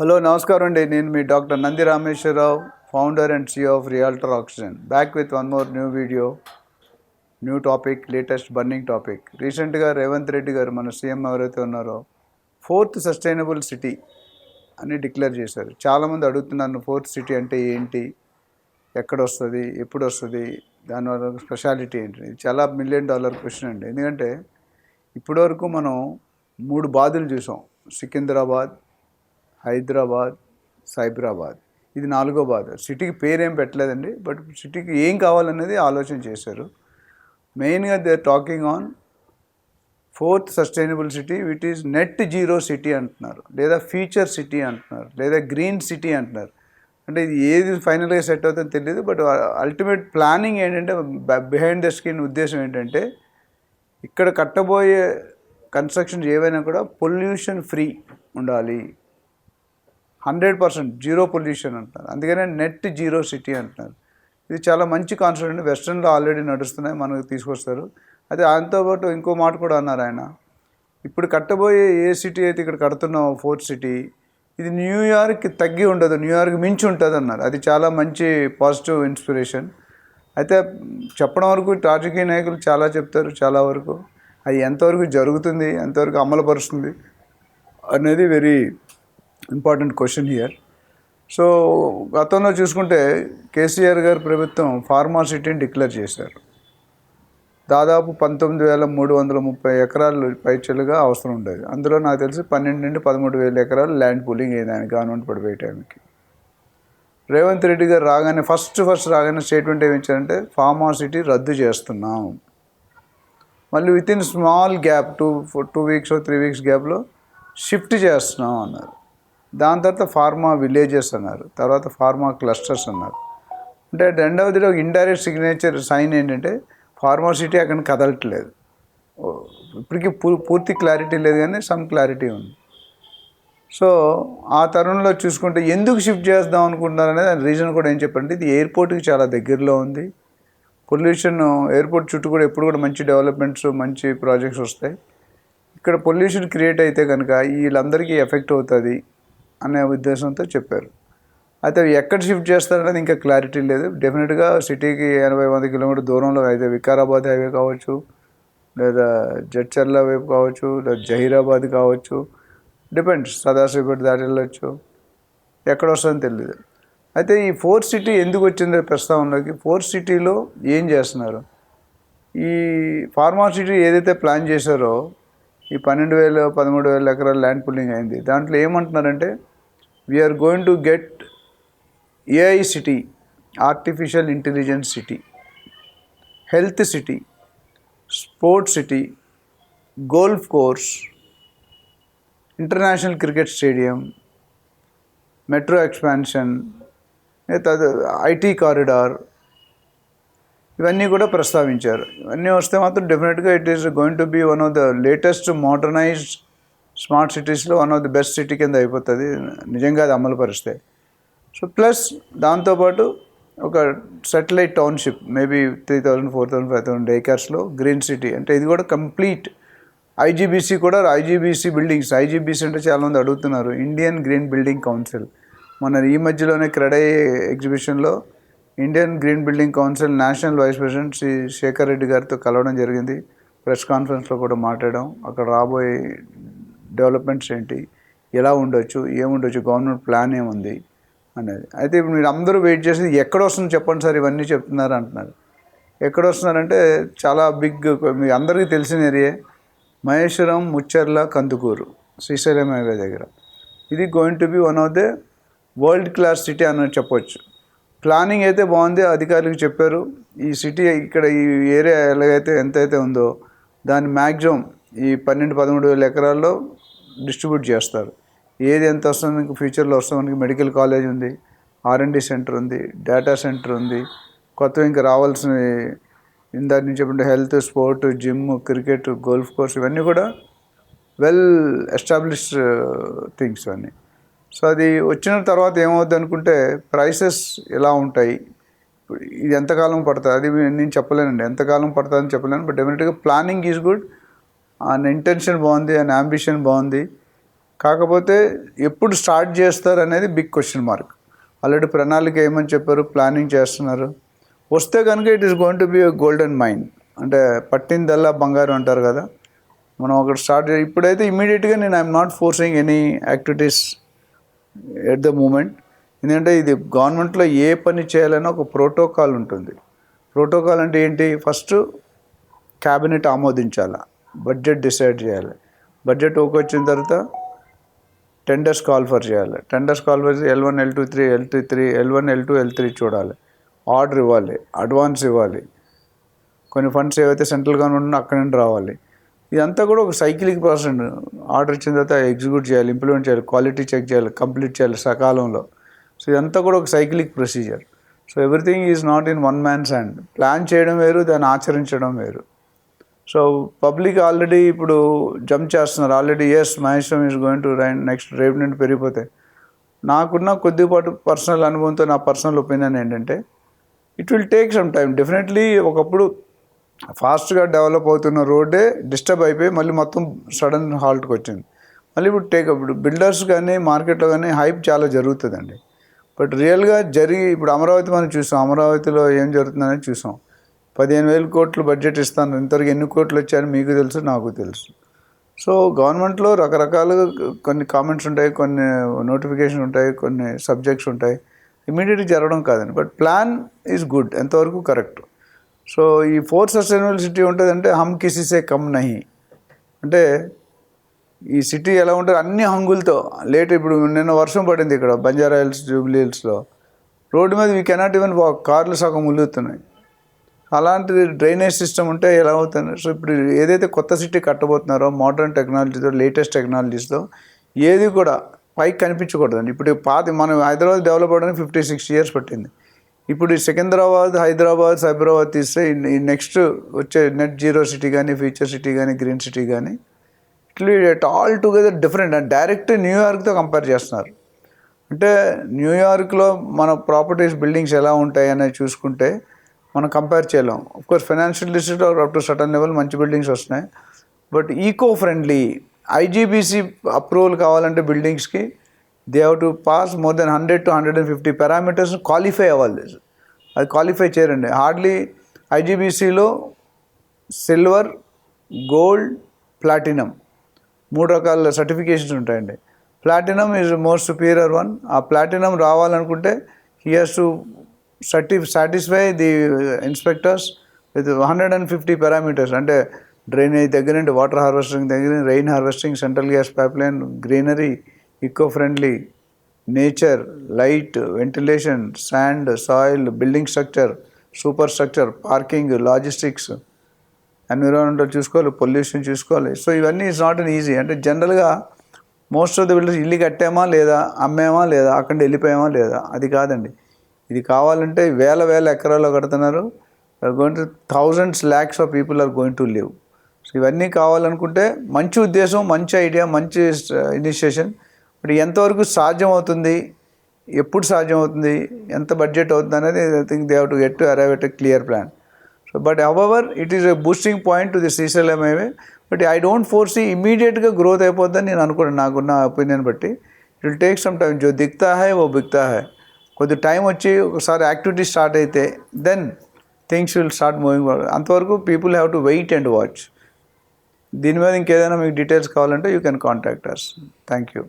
Hello నమస్కారం అండి. నేను మీ doctor Nandi Rameshwararao founder and CEO of realtor oxygen back with one more new video new topic latest burning topic రీసెంట్గా రేవంత్ రెడ్డి గారు మన CM ఎవరైతే ఉన్నారో ఫోర్త్ సస్టైనబుల్ సిటీ అని డిక్లేర్ చేశారు. చాలామంది అడుగుతున్నాను ఫోర్త్ సిటీ అంటే ఏంటి? ఎక్కడ వస్తుంది? ఎప్పుడు వస్తుంది? దానివల్ల స్పెషాలిటీ ఏంటి? ఇది చాలా మిలియన్ డాలర్ క్వశ్చన్ అండి. ఎందుకంటే ఇప్పటివరకు మనం మూడు బాధలు చూసాం. సికింద్రాబాద్ హైదరాబాద్ సైబరాబాద్. ఇది నాలుగో బాధ. సిటీకి పేరేం పెట్టలేదండి బట్ సిటీకి ఏం కావాలనేది ఆలోచన చేశారు. మెయిన్గా they talking on fourth sustainable city which is net zero city అంటున్నారు లేదా ఫ్యూచర్ సిటీ అంటున్నారు లేదా గ్రీన్ సిటీ అంటున్నారు. అంటే ఇది ఏది ఫైనల్గా సెట్ అవుతుందో తెలియదు బట్ అల్టిమేట్ ప్లానింగ్ ఏంటంటే బిహైండ్ ద స్క్రీన్ ఉద్దేశం ఏంటంటే ఇక్కడ కట్టబోయే కన్స్ట్రక్షన్స్ ఏవైనా కూడా పొల్యూషన్ ఫ్రీ ఉండాలి. హండ్రెడ్ పర్సెంట్ జీరో పొల్యూషన్ అంటున్నారు. అందుకనే నెట్ జీరో సిటీ అంటున్నారు. ఇది చాలా మంచి కాన్సెప్ట్ అండి. వెస్ట్రన్లో ఆల్రెడీ నడుస్తున్నాయి మనకు తీసుకొస్తారు. అది ఆయనతో పాటు ఇంకో మాట కూడా అన్నారు ఆయన. ఇప్పుడు కట్టబోయే ఏ సిటీ అయితే ఇక్కడ కడుతున్నామో ఫోర్త్ సిటీ ఇది న్యూయార్క్కి తగ్గి ఉండదు న్యూయార్క్ మించి ఉంటుంది అన్నారు. అది చాలా మంచి పాజిటివ్ ఇన్స్పిరేషన్. అయితే చెప్పడం వరకు రాజకీయ నాయకులు చాలా చెప్తారు చాలా వరకు. అది ఎంతవరకు జరుగుతుంది ఎంతవరకు అమలుపరుస్తుంది అనేది very important question here. So గతంలో చూసుకుంటే కేసీఆర్ గారి ప్రభుత్వం ఫార్మాసిటీని డిక్లేర్ చేశారు. దాదాపు పంతొమ్మిది వేల మూడు వందల ముప్పై ఎకరాలు పైచలుగా అవసరం ఉండేది. అందులో నాకు తెలిసి పన్నెండు నుండి పదమూడు వేల ఎకరాలు ల్యాండ్ పూలింగ్ అయింది ఆయన గవర్నమెంట్ పడిపోయే టైంకి. రేవంత్ రెడ్డి గారు రాగానే ఫస్ట్ ఫస్ట్ రాగానే స్టేట్మెంట్ ఏమి ఇచ్చారంటే ఫార్మాసిటీ రద్దు చేస్తున్నాం. మళ్ళీ within small gap two two weeks three weeks గ్యాప్లో షిఫ్ట్ చేస్తున్నాం అన్నారు. దాని తర్వాత ఫార్మా విలేజెస్ అన్నారు. తర్వాత ఫార్మా క్లస్టర్స్ అన్నారు. అంటే రెండవది ఒక ఇండైరెక్ట్ సిగ్నేచర్ సైన్ ఏంటంటే ఫార్మాసిటీ అక్కడ కదలట్లేదు. ఇప్పటికీ పూర్తి క్లారిటీ లేదు కానీ సమ్ క్లారిటీ ఉంది. సో ఆ తరుణంలో చూసుకుంటే ఎందుకు షిఫ్ట్ చేద్దాం అనుకుంటున్నారు అనేది రీజన్ కూడా ఏం చెప్పండి ఇది ఎయిర్పోర్ట్కి చాలా దగ్గరలో ఉంది. పొల్యూషన్ ఎయిర్పోర్ట్ చుట్టూ కూడా ఎప్పుడు కూడా మంచి డెవలప్మెంట్స్ మంచి ప్రాజెక్ట్స్ వస్తాయి. ఇక్కడ పొల్యూషన్ క్రియేట్ అయితే కనుక వీళ్ళందరికీ ఎఫెక్ట్ అవుతుంది. అనే ఉద్దేశంతో చెప్పారు. అయితే ఎక్కడ షిఫ్ట్ చేస్తారనేది ఇంకా క్లారిటీ లేదు. డెఫినెట్గా సిటీకి ఎనభై వంద కిలోమీటర్ దూరంలో అయితే వికారాబాద్ హైవే కావచ్చు లేదా జడ్చర్ల వైపు కావచ్చు లేదా జహీరాబాద్ కావచ్చు డిపెండ్స్ సదాశివపేట దాటి వెళ్ళొచ్చు. ఎక్కడ వస్తుందో తెలియదు అయితే ఈ ఫోర్ సిటీ ఎందుకు వచ్చిందో ప్రస్తావనలోకి ఫోర్ సిటీలో ఏం చేస్తున్నారు? ఈ ఫార్మాసిటీ ఏదైతే ప్లాన్ చేశారో ఈ పన్నెండు వేలు పదమూడు వేల ఎకరాల ల్యాండ్ పుల్లింగ్ అయింది. దాంట్లో ఏమంటున్నారంటే we're going to get AI city artificial intelligence city health city sports city golf course international cricket stadium metro expansion IT corridor ఇవన్నీ కూడా ప్రస్తావించారు. ఇవన్నీ వస్తే మాత్రం డెఫినెట్గా it is going to be one of the latest modernised smart సిటీస్లో one of the best city కింద అయిపోతుంది. నిజంగా అది అమలు పరిస్తే. సో ప్లస్ దాంతోపాటు ఒక satellite township maybe three thousand four thousand five thousand ఏకర్స్లో green city అంటే ఇది కూడా కంప్లీట్ ఐజీబీసీ కూడా ఐజీబీసీ బిల్డింగ్స్ ఐజీబీసీ అంటే చాలామంది అడుగుతున్నారు. ఇండియన్ గ్రీన్ బిల్డింగ్ కౌన్సిల్ మన ఈ మధ్యలోనే క్రెడై ఎగ్జిబిషన్లో Indian green building council national vice president Shri Shekar Reddy గారితో కలవడం జరిగింది. ప్రెస్ కాన్ఫరెన్స్లో కూడా మాట్లాడడం అక్కడ రాబోయే డెవలప్మెంట్స్ ఏంటి? ఎలా ఉండొచ్చు? ఏముండొచ్చు? గవర్నమెంట్ ప్లాన్ ఏముంది? అనేది అయితే ఇప్పుడు మీరు అందరూ వెయిట్ చేసి ఎక్కడ వస్తుంది చెప్పండి సార్ ఇవన్నీ చెప్తున్నారు అంటున్నారు. ఎక్కడ వస్తున్నారంటే చాలా బిగ్ మీ అందరికీ తెలిసిన ఏరియా మహేశ్వరం ముచ్చర్ల కందుకూరు శ్రీశైలం హైవే దగ్గర. ఇది going to be one of the world class city అని చెప్పొచ్చు. ప్లానింగ్ అయితే బాగుంది అధికారులకు చెప్పారు. ఈ సిటీ ఇక్కడ ఈ ఏరియా ఎలాగైతే ఎంతైతే ఉందో దాని మ్యాక్సిమం ఈ పన్నెండు పదమూడు వేల ఎకరాల్లో డిస్ట్రిబ్యూట్ చేస్తారు. ఏది ఎంత వస్తుంది మీకు ఫ్యూచర్లో వస్తుంది? మనకి మెడికల్ కాలేజ్ ఉంది ఆర్ఎండి సెంటర్ ఉంది డేటా సెంటర్ ఉంది. కొత్తగా ఇంకా రావాల్సిన ఇందాక నుంచి చెప్పండి health sport gym cricket golf course ఇవన్నీ కూడా వెల్ ఎస్టాబ్లిష్డ్ థింగ్స్ అన్నీ సో అది వచ్చిన తర్వాత ఏమవుద్ది అనుకుంటే ప్రైసెస్ ఎలా ఉంటాయి. ఇది ఎంతకాలం పడుతుంది? అది నేను చెప్పలేనండి. ఎంతకాలం పడుతుందని చెప్పలేను. బట్ డెఫినెట్గా ప్లానింగ్ ఈజ్ గుడ్. ఆయన ఇంటెన్షన్ బాగుంది ఆయన అంబిషన్ బాగుంది. కాకపోతే ఎప్పుడు స్టార్ట్ చేస్తారు అనేది బిగ్ క్వశ్చన్ మార్క్ ఆల్రెడీ ప్రణాళిక ఏమని చెప్పారు? ప్లానింగ్ చేస్తున్నారు. వస్తే కనుక it is going to be golden mind అంటే పట్టిందల్లా బంగారం అంటారు కదా. మనం ఒకటి స్టార్ట్ ఇప్పుడైతే ఇమీడియట్గా నేను I'm not forcing any activities at the moment ఎందుకంటే ఇది గవర్నమెంట్లో ఏ పని చేయాలన్నా ఒక ప్రోటోకాల్ ఉంటుంది. ప్రోటోకాల్ అంటే ఏంటి? ఫస్ట్ క్యాబినెట్ ఆమోదించాలా. బడ్జెట్ డిసైడ్ చేయాలి. బడ్జెట్ ఓకే వచ్చిన తర్వాత టెండర్స్ కాల్ ఫర్ చేయాలి. Tenders call for L one L two three L three three L one L two L three చూడాలి. ఆర్డర్ ఇవ్వాలి. అడ్వాన్స్ ఇవ్వాలి. కొన్ని ఫండ్స్ ఏవైతే సెంట్రల్ గవర్నమెంట్ ఉన్నా అక్కడి నుండి రావాలి. ఇదంతా కూడా ఒక సైక్లిక్ ప్రాసెస్ ఆర్డర్ ఇచ్చిన తర్వాత ఎగ్జిక్యూట్ చేయాలి ఇంప్లిమెంట్ చేయాలి క్వాలిటీ చెక్ చేయాలి కంప్లీట్ చేయాలి సకాలంలో. సో ఇదంతా కూడా ఒక cyclic procedure so everything is not in one man's hand plan చేయడం వేరు దాన్ని ఆచరించడం వేరు. సో పబ్లిక్ ఆల్రెడీ ఇప్పుడు జంప్ చేస్తున్నారు. Already yes Maheshwaram is going to rain next రేపు నుండి పెరిగిపోతాయి నాకున్న కొద్దిపాటు పర్సనల్ అనుభవంతో నా పర్సనల్ ఒపీనియన్ ఏంటంటే it will take some time definitely ఒకప్పుడు ఫాస్ట్గా డెవలప్ అవుతున్న రోడ్డే డిస్టర్బ్ అయిపోయి మళ్ళీ మొత్తం సడన్ హాల్ట్కి వచ్చింది. మళ్ళీ ఇప్పుడు టేక్ ఇప్పుడు బిల్డర్స్ కానీ మార్కెట్లో కానీ హైప్ చాలా జరుగుతుందండి. బట్ రియల్గా జరిగి ఇప్పుడు అమరావతి మనం చూసాం. అమరావతిలో ఏం జరుగుతుందనేది చూసాం. పదిహేను వేల కోట్లు బడ్జెట్ ఇస్తాను. ఇంతవరకు ఎన్ని కోట్లు వచ్చాయని మీకు తెలుసు నాకు తెలుసు. సో గవర్నమెంట్లో రకరకాలుగా కొన్ని కామెంట్స్ ఉంటాయి కొన్ని నోటిఫికేషన్ ఉంటాయి కొన్ని సబ్జెక్ట్స్ ఉంటాయి. ఇమీడియట్గా జరగడం కాదండి. బట్ ప్లాన్ ఈజ్ గుడ్ ఎంతవరకు కరెక్ట్ సో ఈ ఫోర్త్ సస్టైనబుల్ సిటీ ఉంటుందంటే హమ్ కిసిసే కమ్ నహి. అంటే ఈ సిటీ ఎలా ఉంటుంది అన్ని హంగులతో లేట్ ఇప్పుడు నిన్న వర్షం పడింది ఇక్కడ బంజారా హిల్స్ జూబ్లీ హిల్స్లో. రోడ్డు మీద వీ కెనాట్ ఈవెన్ వాక్ కార్లు సగం ములుగుతున్నాయి అలాంటి డ్రైనేజ్ సిస్టమ్ ఉంటే ఎలా అవుతుంది? సో ఇప్పుడు ఏదైతే కొత్త సిటీ కట్టబోతున్నారో మోడర్న్ టెక్నాలజీతో లేటెస్ట్ టెక్నాలజీస్తో ఏది కూడా పైకి కనిపించకూడదండి. ఇప్పుడు పాత మనం హైదరాబాద్ డెవలప్ అవడానికి ఫిఫ్టీ సిక్స్ ఇయర్స్ పట్టింది. ఇప్పుడు సికింద్రాబాద్ హైదరాబాద్ సైబరాబాద్ తీస్తే ఈ- నెక్స్ట్ వచ్చే నెట్ జీరో సిటీ కానీ ఫ్యూచర్ సిటీ కానీ గ్రీన్ సిటీ కానీ ఇట్లా all together different and direct న్యూయార్క్తో compare చేస్తున్నారు. అంటే న్యూయార్క్లో మన ప్రాపర్టీస్ బిల్డింగ్స్ ఎలా ఉంటాయి అనేది చూసుకుంటే మనం కంపేర్ చేయలేం. Course financial district up to certain level మంచి బిల్డింగ్స్ వస్తున్నాయి. But eco friendly IGBC approval కావాలంటే బిల్డింగ్స్కి they have to pass more than hundred to hundred and fifty parameters qualify అవ్వాలి అది క్వాలిఫై చేయరండి. హార్డ్లీ ఐజీబీసీలో సిల్వర్ గోల్డ్ ప్లాటినం మూడు రకాల certifications ఉంటాయండి. Platinum is most superior one ఆ ప్లాటినం రావాలనుకుంటే he has to satisfy the inspectors with hundred and fifty parameters అంటే డ్రైనేజ్ దగ్గర నుండి వాటర్ హార్వెస్టింగ్ దగ్గర rain harvesting central gas pipeline greenery eco friendly nature light ventilation sand soil building structure super structure parking logistics environmental చూసుకోవాలి pollution చూసుకోవాలి. So ఇవన్నీ it's not an easy అంటే జనరల్గా most of the builders ఇల్లు కట్టామా లేదా అమ్మేమా లేదా అక్కడ వెళ్ళిపోయామా లేదా? అది కాదండి. ఇది కావాలంటే వేల వేల ఎకరాల్లో కడుతున్నారు. Going to thousands lakhs of people are going to live so ఇవన్నీ కావాలనుకుంటే మంచి ఉద్దేశం మంచి ఐడియా మంచి uh, ఇనిషియేషన్ బట్ ఎంతవరకు సాధ్యం అవుతుంది? ఎప్పుడు సాధ్యం అవుతుంది? ఎంత బడ్జెట్ అవుతుంది అనేది I think they have to get to arrive at a clear plan so but however it is a boosting point to the Srisailam highway but I don't foresee ఇమీడియట్గా గ్రోత్ అయిపోద్దని నేను అనుకున్నాను నాకున్న ఒపీనియన్ బట్టి. It will take some time జో దిక్తా హై ఓ బిక్తా హై కొద్ది టైం వచ్చి ఒకసారి యాక్టివిటీ స్టార్ట్ అయితే then things will start moving అంతవరకు people have to wait and watch దీని మీద ఇంకేదైనా మీకు డీటెయిల్స్ కావాలంటే you can contact us thank you